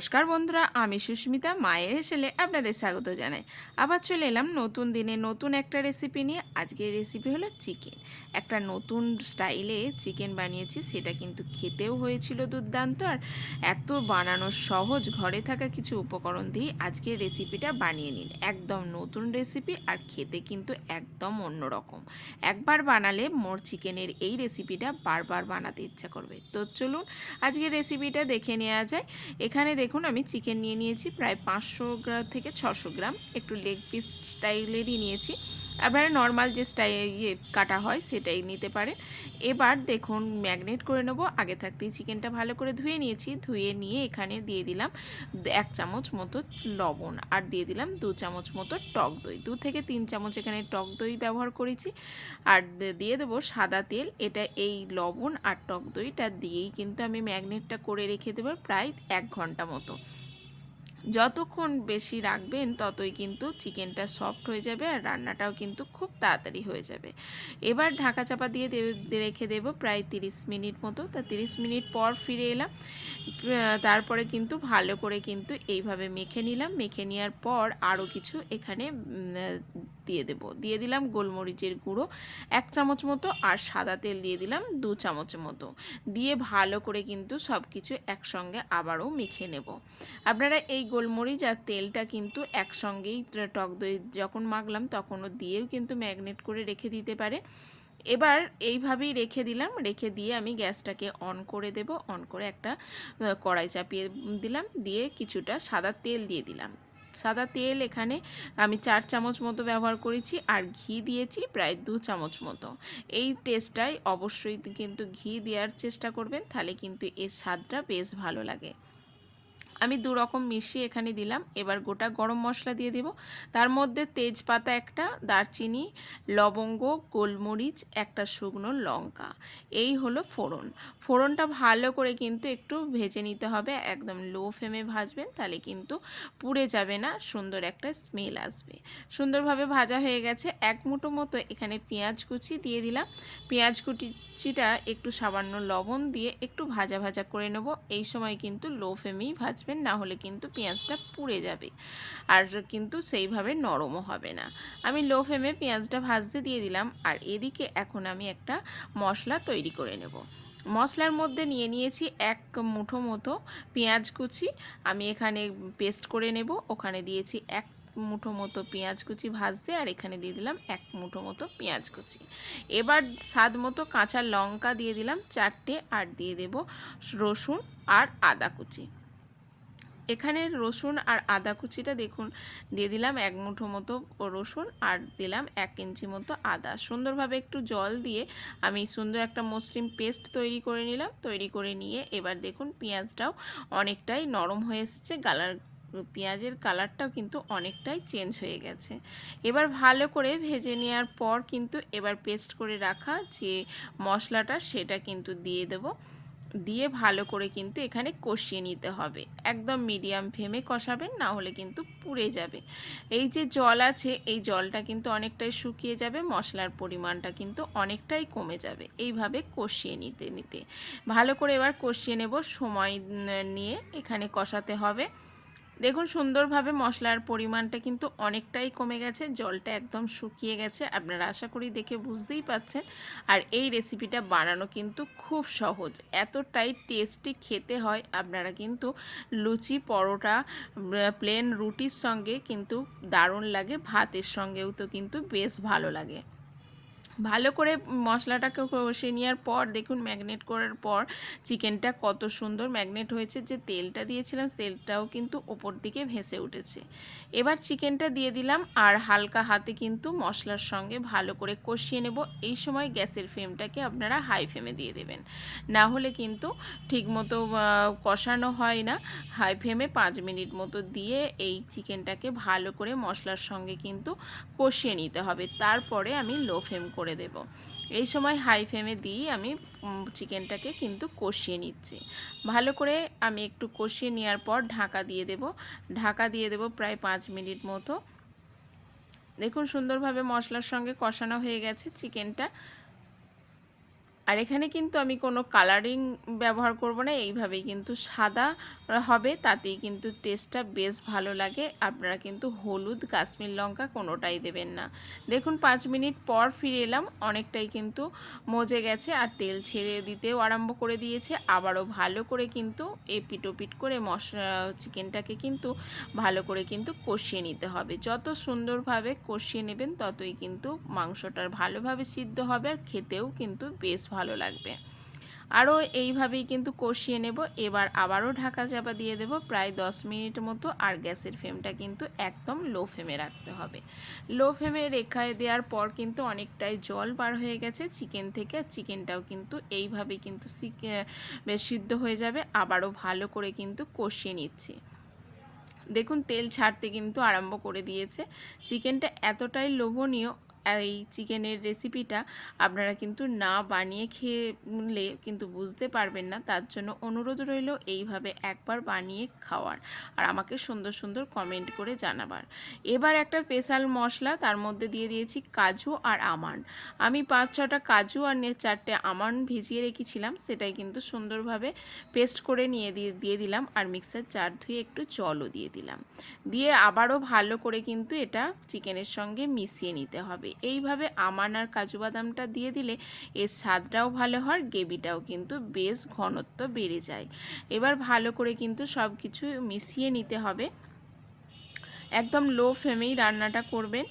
নমস্কার বন্ধুরা, আমি সুস্মিতা, মায়ের হেসেলে আপনাদের স্বাগত জানাই। আবার চলে এলাম নতুন দিনে নতুন একটা রেসিপি নিয়ে। আজকের রেসিপি হলো চিকেন একটা নতুন স্টাইলে চিকেন বানিয়েছি, সেটা কিন্তু খেতেও হয়েছিল দুর্দান্ত আর এত বানানো সহজ ঘরে থাকা কিছু উপকরণ দিয়ে আজকের রেসিপিটা বানিয়ে নিন। একদম নতুন রেসিপি আর খেতে কিন্তু একদম অন্যরকম। একবার বানালে মোর চিকেনের এই রেসিপিটা বারবার বানাতে ইচ্ছা করবে। তো চলুন, আজকের রেসিপিটা দেখে নেওয়া যায়। এখানে দেখুন, আমি চিকেন নিয়ে নিয়েছি, প্রায় পাঁচশো গ্রাম থেকে ছশো গ্রাম। একটু লেগ পিস স্টাইলেরই নিয়েছি। আপনারা নর্মাল যে স্টাইল ইয়ে কাটা হয় সেটাই নিতে পারেন। এবার দেখুন ম্যাগনেট করে নেব। আগে থাকতেই চিকেনটা ভালো করে ধুয়ে নিয়েছি। ধুয়ে নিয়ে এখানে দিয়ে দিলাম এক চামচ মতো লবণ আর দিয়ে দিলাম দু চামচ মতো টক দই। দু থেকে তিন চামচ এখানে টক দই ব্যবহার করেছি। আর দিয়ে দেবো সাদা তেল। এটা এই লবণ আর টক দইটা দিয়েই কিন্তু আমি ম্যাগনেটটা করে রেখে দেবো প্রায় এক ঘণ্টা মতো। যতক্ষণ বেশি রাখবেন ততই কিন্তু চিকেনটা সফট হয়ে যাবে আর রান্নাটাও কিন্তু খুব তাড়াতাড়ি হয়ে যাবে। এবার ঢাকা চাপা দিয়ে রেখে দেব প্রায় 30 মিনিট মতো। তা 30 মিনিট পর ফিরে এলাম। তারপরে কিন্তু ভালো করে কিন্তু এইভাবে মেখে নিলাম। মেখে নেওয়ার পর আরও কিছু এখানে দিয়ে দেব। দিয়ে দিলাম গোলমরিচের গুঁড়ো, এক চামচ মতো, আর সাদা তেল দিয়ে দিলাম দু চামচ মতো। দিয়ে ভালো করে কিন্তু সব কিছু একসঙ্গে আবারও মেখে নেব। আপনারা এই গোলমরিচ আর তেলটা কিন্তু একসঙ্গেই টক দই যখন মাখলাম তখনও দিয়েও কিন্তু ম্যাগনেট করে রেখে দিতে পারে। এবার এইভাবেই রেখে দিলাম, রেখে দিয়ে আমি গ্যাসটাকে অন করে দেব, অন করে একটা কড়াই চাপিয়ে দিলাম, দিয়ে কিছুটা সাদা তেল দিয়ে দিলাম। সাদা তেল এখানে আমি চার চামচ মতো ব্যবহার করেছি আর ঘি দিয়েছি প্রায় দু চামচ মতো। এই টেস্টটাই অবশ্যই কিন্তু ঘি দেওয়ার চেষ্টা করবেন, তাহলে কিন্তু এর স্বাদটা বেশ ভালো লাগে। আমি দু রকম মিশিয়ে এখানে দিলাম। এবার গোটা গরম মশলা দিয়ে দেব। তার মধ্যে তেজপাতা একটা, দারচিনি, লবঙ্গ, গোলমরিচ, একটা শুকনো লঙ্কা। এই হলো ফোড়ন। ফোড়নটা ভালো করে কিন্তু একটু ভেজে নিতে হবে। একদম লো ফ্লেমে ভাজবেন, তাহলে কিন্তু পুড়ে যাবে না, সুন্দর একটা স্মেল আসবে। সুন্দরভাবে ভাজা হয়ে গেছে। এক মুঠো মতো এখানে পেঁয়াজ কুচি দিয়ে দিলাম। পেঁয়াজ কুচিটা একটু সামান্য লবণ দিয়ে একটু ভাজা ভাজা করে নেব। এই সময় কিন্তু লো ফ্লেমেই ভাজবে আসবেন, না হলে কিন্তু পেঁয়াজটা পুড়ে যাবে। আর কিন্তু সেইভাবে নরমও হবে না। আমি লো ফ্লেমে পেঁয়াজটা ভাজতে দিয়ে দিলাম, আর এদিকে এখন আমি একটা মশলা তৈরি করে নেব। মশলার মধ্যে নিয়ে নিয়েছি এক মুঠো মতো পেঁয়াজ কুচি। আমি এখানে পেস্ট করে নেব। ওখানে দিয়েছি এক মুঠো মতো পেঁয়াজ কুচি ভাজতে, আর এখানে দিয়ে দিলাম এক মুঠো মতো পেঁয়াজ কুচি। এবার স্বাদ মতো কাঁচা লঙ্কা দিয়ে দিলাম চারটে, আর দিয়ে দেব রসুন আর আদা কুচি। এখানে রসুন আর আদা কুচিটা দেখুন, দিয়ে দিলাম এক মুঠো মতো রসুন আর দিলাম এক ইঞ্চি মতো আদা। সুন্দরভাবে একটু জল দিয়ে আমি সুন্দর একটা মসৃণ পেস্ট তৈরি করে নিলাম। তৈরি করে নিয়ে এবার দেখুন পেঁয়াজটাও অনেকটাই নরম হয়ে এসেছে। গালার পেঁয়াজের কালারটাও কিন্তু অনেকটাই চেঞ্জ হয়ে গেছে। এবার ভালো করে ভেজে নেওয়ার পর কিন্তু এবার পেস্ট করে রাখা যে মশলাটা, সেটা কিন্তু দিয়ে দেবো। দিয়ে ভালো করে কিন্তু এখানে কষিয়ে নিতে হবে। একদম মিডিয়াম ফ্লেমে কষাবেন, না হলে কিন্তু পুড়ে যাবে। এই যে জল আছে, এই জলটা কিন্তু অনেকটাই শুকিয়ে যাবে, মশলার পরিমাণটা কিন্তু অনেকটাই কমে যাবে। এইভাবে কষিয়ে নিতে নিতে। ভালো করে এবার কষিয়ে নেব, সময় নিয়ে এখানে কষাতে হবে। দেখুন, সুন্দরভাবে মশলার পরিমাণটা কিন্তু অনেকটাই কমে গেছে, জলটা একদম শুকিয়ে গেছে, আপনারা আশা করি দেখে বুঝতেই পাচ্ছেন। আর এই রেসিপিটা বানানো কিন্তু খুব সহজ, এতটাই টেস্টি খেতে হয়, আপনারা কিন্তু লুচি, পরোটা প্লেন রুটির সঙ্গে কিন্তু দারুণ লাগে, ভাতের সঙ্গেও তো কিন্তু বেশ ভালো লাগে। ভালো করে মশলাটাকে কষে নেওয়ার পর, দেখুন ম্যাগনেট করার পর, চিকেনটা কত সুন্দর ম্যাগনেট হয়েছে। যে তেলটা দিয়েছিলাম, তেলটাও কিন্তু ওপর দিকে ভেসে উঠেছে। এবার চিকেনটা দিয়ে দিলাম আর হালকা হাতে কিন্তু মশলার সঙ্গে ভালো করে কষিয়ে নেব। এই সময় গ্যাসের ফ্লেমটাকে আপনারা হাই ফ্লেমে দিয়ে দেবেন। না হলে কিন্তু ঠিকমতো কষানো হয় না। হাই ফ্লেমে পাঁচ মিনিট মতো দিয়ে এই চিকেনটাকে ভালো করে মশলার সঙ্গে কিন্তু কষিয়ে নিতে হবে। তারপরে আমি লো ফ্লেম করে করে দেব। এই সময় হাই ফ্লেমে দিয়ে আমি চিকেনটাকে কিন্তু কষিয়ে নিচ্ছি। ভালো করে আমি একটু কষিয়ে নেওয়ার পর ঢাকা দিয়ে দেব। ঢাকা দিয়ে দেব প্রায় পাঁচ মিনিট মতো। দেখুন সুন্দরভাবে মশলার সঙ্গে কষানো হয়ে গেছে চিকেনটা আর এখানে কিন্তু আমি কোনো কালারিং ব্যবহার করব না, এইভাবেই কিন্তু সাদা হবে, তাতেই কিন্তু টেস্টটা বেশ ভালো লাগে। আপনারা কিন্তু হলুদ, কাশ্মীর লঙ্কা কোনোটাই দেবেন না। দেখুন, পাঁচ মিনিট পর ফিরে এলাম, অনেকটাই কিন্তু মজে গেছে আর তেল ছেড়ে দিতেও আরম্ভ করে দিয়েছে। আবারও ভালো করে কিন্তু এপিটোপিট করে মশলা, চিকেনটাকে কিন্তু ভালো করে কিন্তু কষিয়ে নিতে হবে। যত সুন্দরভাবে কষিয়ে নেবেন, ততই কিন্তু মাংসটার ভালোভাবে সিদ্ধ হবে আর খেতেও কিন্তু বেশ ভালো লাগবে। আরও এইভাবেই কিন্তু কষিয়ে নেব। এবার আবারও ঢাকা চাপা দিয়ে দেব। প্রায় দশ মিনিট মতো আর গ্যাসের ফ্লেমটা কিন্তু একদম লো ফ্লেমে রাখতে হবে। লো ফ্লেমে রেখায় দেওয়ার পর কিন্তু অনেকটাই জল বার হয়ে গেছে। চিকেন থেকে আর চিকেনটাও কিন্তু এইভাবে কিন্তু সিদ্ধ হয়ে যাবে। আবারও ভালো করে কিন্তু কষিয়ে নিচ্ছি। দেখুন, তেল ছাড়তে কিন্তু আরম্ভ করে দিয়েছে। চিকেনটা এতটাই লোভনীয় এই চিকেনের রেসিপিটা আপনারা কিন্তু না বানিয়ে খেলে কিন্তু বুঝতে পারবেন না। তার জন্য অনুরোধ রইল এইভাবে একবার বানিয়ে খাওয়ার আর আমাকে সুন্দর সুন্দর কমেন্ট করে জানাবার। এবার একটা স্পেশাল মশলা, তার মধ্যে দিয়ে দিয়েছি কাজু আর আমান আমি পাঁচ, ছটা কাজু আর চারটে আমান ভিজিয়ে রেখেছিলাম, সেটাই কিন্তু সুন্দরভাবে পেস্ট করে নিয়ে দিয়ে দিয়ে দিলাম আর মিক্সার চার ধুয়ে একটু জলও দিয়ে দিলাম। দিয়ে আবারও ভালো করে কিন্তু এটা চিকেনের সঙ্গে মিশিয়ে নিতে হবে। এইভাবে আমান আর কাজু বাদামটা দিয়ে দিলে এর স্বাদটাও ভালো হয়, গ্রেভিটাও কিন্তু বেশ ঘনত্ব বেড়ে যায়। এবার ভালো করে কিন্তু সব কিছু মিশিয়ে নিতে হবে। একদম লো ফ্লেমেই রান্নাটা করবেন।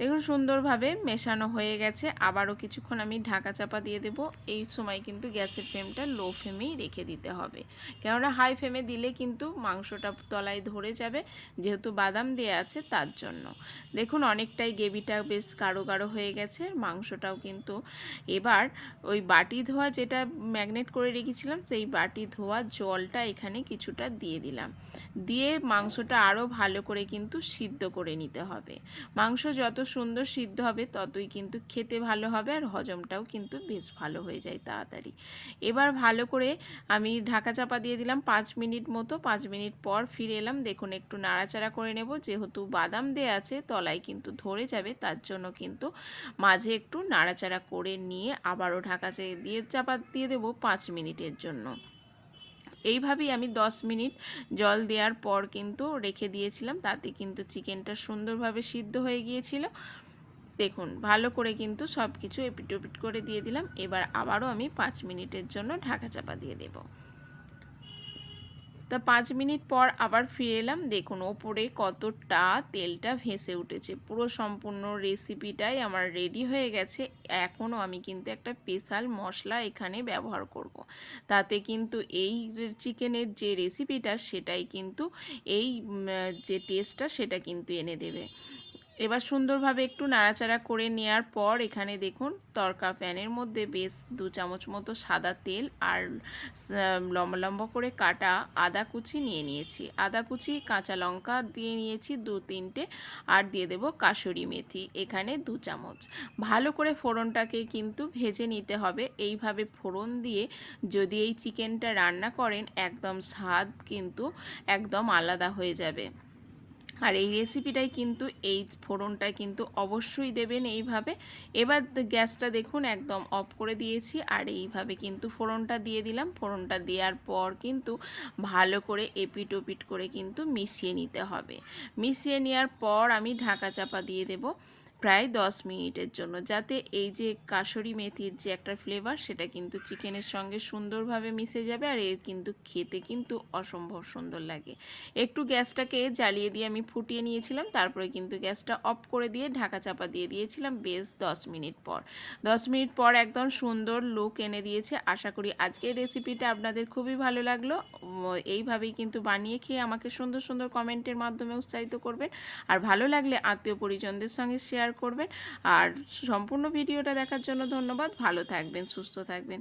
দেখুন, সুন্দরভাবে মেশানো হয়ে গেছে। আবারও কিছুক্ষণ আমি ঢাকা চাপা দিয়ে দেব। এই সময় কিন্তু গ্যাসের ফ্লেমটা লো ফ্লেমেই রেখে দিতে হবে। কেননা হাই ফ্লেমে দিলে কিন্তু মাংসটা তলায় ধরে যাবে, যেহেতু বাদাম দেওয়া আছে তার জন্য। দেখুন, অনেকটাই গ্রেভিটা বেশ গাঢ় গাঢ় হয়ে গেছে। মাংসটাও কিন্তু এবার ওই বাটি ধোয়া যেটা ম্যাগনেট করে রেখেছিলাম, সেই বাটি ধোয়া জলটা এখানে কিছুটা দিয়ে দিলাম। দিয়ে মাংসটা আরও ভালো করে কিন্তু সিদ্ধ করে নিতে হবে। মাংস যত সুন্দর সিদ্ধ হবে, ততই কিন্তু খেতে ভালো হবে আর হজমটাও কিন্তু বেশ ভালো হয়ে যায় তাড়াতাড়ি। এবার ভালো করে আমি ঢাকা চাপা দিয়ে দিলাম পাঁচ মিনিট মতো, পাঁচ মিনিট পর ফিরে এলাম। দেখুন একটু নাড়াচাড়া করে নেব, যেহেতু বাদাম দেওয়া আছে, তলায় কিন্তু ধরে যাবে, তার জন্য কিন্তু মাঝে একটু নাড়াচাড়া করে নিয়ে আবারও ঢাকা দিয়ে চাপা দিয়ে দেবো পাঁচ মিনিটের জন্য। এইভাবেই আমি 10 মিনিট জল দেওয়ার পর কিন্তু রেখে দিয়েছিলাম। তাতে কিন্তু চিকেনটা সুন্দরভাবে সিদ্ধ হয়ে গিয়েছিল। দেখুন, ভালো করে কিন্তু সব কিছু এপিট ওপিট করে দিয়ে দিলাম। এবার আবারও আমি পাঁচ মিনিটের জন্য ঢাকা চাপা দিয়ে দেবো। তা পাঁচ মিনিট পর আবার ফিরে এলাম। দেখুন, ওপরে কতটা তেলটা ভেসে উঠেছে। পুরো সম্পূর্ণ রেসিপিটাই আমার রেডি হয়ে গেছে। এখনও আমি কিন্তু একটা স্পেশাল মশলা এখানে ব্যবহার করব। তাতে কিন্তু এই চিকেনের যে রেসিপিটা সেটাই কিন্তু এই যে টেস্টটা সেটা কিন্তু এনে দেবে। এবার সুন্দরভাবে একটু নাড়াচাড়া করে নেওয়ার পর এখানে দেখুন, তরকা প্যানের মধ্যে বেশ দু চামচ মতো সাদা তেল আর লম্বা লম্বা করে কাটা আদা কুচি নিয়ে নিয়েছি। আদা কুচি, কাঁচা লঙ্কা দিয়ে নিয়েছি দু তিনটে আর দিয়ে দেব কাসুরি মেথি, এখানে দু চামচ। ভালো করে ফোড়নটাকে কিন্তু ভেজে নিতে হবে। এইভাবে ফোড়ন দিয়ে যদি এই চিকেনটা রান্না করেন, একদম স্বাদ কিন্তু একদম আলাদা হয়ে যাবে। আর এই রেসিপিটাই কিন্তু, এই ফোড়নটা কিন্তু অবশ্যই দেবেন এইভাবে। এবার গ্যাসটা দেখুন, একদম অফ করে দিয়েছি আর এইভাবে কিন্তু ফোড়নটা দিয়ে দিলাম। ফোড়নটা দেওয়ার পর কিন্তু ভালো করে এপিট ওপিট করে কিন্তু মিশিয়ে নিতে হবে। মিশিয়ে নেওয়ার পর আমি ঢাকা চাপা দিয়ে দেবো। প্রায় দশ মিনিটের জন্য, যাতে এই যে কাসরি মেথির যে একটা ফ্লেভার সেটা কিন্তু চিকেনের সঙ্গে সুন্দরভাবে মিশে যাবে আর এর কিন্তু খেতে কিন্তু অসম্ভব সুন্দর লাগে। একটু গ্যাসটাকে জ্বালিয়ে দিয়ে আমি ফুটিয়ে নিয়েছিলাম, তারপরে কিন্তু গ্যাসটা অফ করে দিয়ে ঢাকা চাপা দিয়ে দিয়েছিলাম বেশ দশ মিনিট পর। দশ মিনিট পর একদম সুন্দর লুক এনে দিয়েছে। আশা করি আজকের রেসিপিটা আপনাদের খুবই ভালো লাগল। এইভাবেই কিন্তু বানিয়ে খেয়ে আমাকে সুন্দর সুন্দর কমেন্টের মাধ্যমে উৎসাহিত করবেন। আর ভালো লাগলে আত্মীয় পরিজনদের সঙ্গে শেয়ার করবেন। আর সম্পূর্ণ ভিডিওটা দেখার জন্য ধন্যবাদ। ভালো থাকবেন সুস্থ থাকবেন।